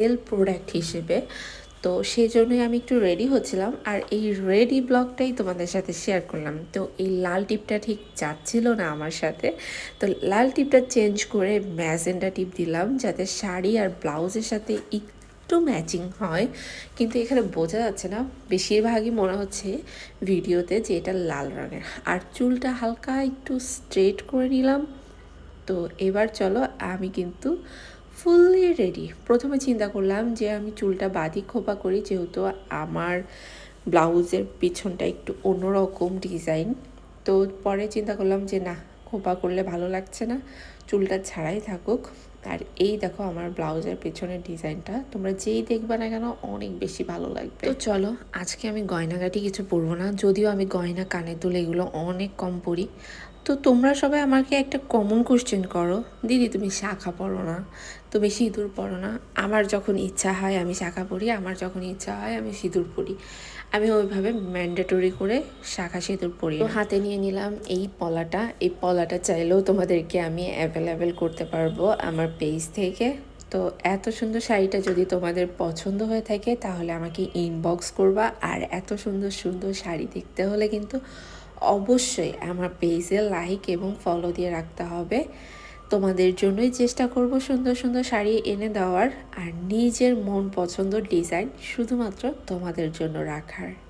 Sell product হিসেবে। তো সেই জন্যই আমি একটু রেডি হচ্ছিলাম। আর এই রেডি ব্লগটাই তোমাদের সাথে শেয়ার করলাম। তো এই লাল টিপটা ঠিক যাচ্ছিল না আমার সাথে। তো লাল টিপটা চেঞ্জ করে ম্যাজেন্ডা টিপ দিলাম যাতে শাড়ি আর ব্লাউজের সাথে একটু ম্যাচিং হয়। কিন্তু এখানে বোঝা যাচ্ছে না। বেশিরভাগই মনে হচ্ছে ভিডিওতে যে এটা লাল রঙের। আর চুলটা হালকা একটু স্ট্রেট করে নিলাম। তো এবার চলো আমি কিন্তু ফুললি রেডি প্রথমে চিন্তা করলাম যে আমি চুলটা বাদি খোপা করি, যেহেতু আমার ব্লাউজের পিছনটা একটু অন্যরকম ডিজাইন তো পরে চিন্তা করলাম যে না, খোপা করলে ভালো লাগছে না, চুলটা ছাড়াই থাকুক। আর এই দেখো আমার ব্লাউজের পেছনের ডিজাইনটা তোমরা যেই দেখবে না কেন, অনেক বেশি ভালো লাগবে। তো চলো, আজকে আমি গয়নাগাটি কিছু পরবো না। যদিও আমি গয়না কানের দুল এগুলো অনেক কম পরি তো তোমরা সবাই আমাকে একটা কমন কোশ্চেন করো। দিদি, তুমি শাখা পড়ো না, তুমি সিঁদুর পড়ো না। আমার যখন ইচ্ছা হয় আমি শাখা পড়ি, আমার যখন ইচ্ছা হয় আমি সিঁদুর পড়ি। আমি ওইভাবে ম্যান্ডেটরি করে শাখা সিঁদুর তো হাতে নিয়ে নিলাম এই পলাটা। এই পলাটা চাইলেও তোমাদেরকে আমি অ্যাভেলেবেল করতে পারব আমার পেজ থেকে। তো এত সুন্দর শাড়িটা যদি তোমাদের পছন্দ হয়ে থাকে, তাহলে আমাকে ইনবক্স করবা। আর এত সুন্দর সুন্দর শাড়ি দেখতে হলে কিন্তু অবশ্যই আমার পেজে লাইক এবং ফলো দিয়ে রাখতে হবে। তোমাদের জন্যই চেষ্টা করব সুন্দর সুন্দর শাড়ি এনে দেওয়ার। আর নিজের মন পছন্দ ডিজাইন শুধুমাত্র তোমাদের জন্য রাখার।